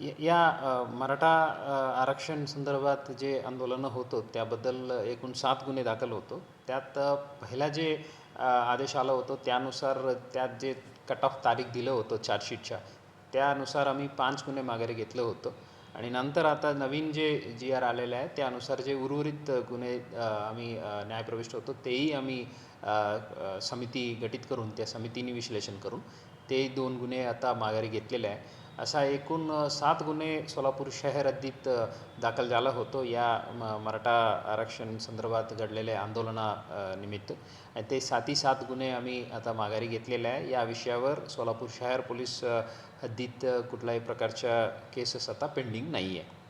या मराठा आरक्षण संदर्भात जे आंदोलनं होतं त्याबद्दल एकूण सात गुन्हे दाखल होतो. त्यात पहिला जे आदेश आला होतो त्यानुसार त्यात जे कट ऑफ तारीख दिलं होतं चार्जशीटच्या त्यानुसार आम्ही पाच गुन्हे माघारी घेतलं होतं. आणि नंतर आता नवीन जे जी आर आलेलं आहे त्यानुसार जे उर्वरित गुन्हे आम्ही न्यायप्रविष्ट होतो तेही आम्ही समिती गठीत करून त्या समितीने विश्लेषण करून ते दोन गुन्हे आता माघारी घेतलेले आहे. असा एकूण सात गुन्हे सोलापूर शहर हद्दीत दाखल झाला होतो. या म मराठा आरक्षण संदर्भात घडलेल्या आंदोलना निमित्त. आणि ते साती सात गुन्हे आम्ही आता माघारी घेतलेले आहे. या विषयावर सोलापूर शहर पोलीस हद्दीत कुठल्याही प्रकारच्या केसेस आता पेंडिंग नाही आहे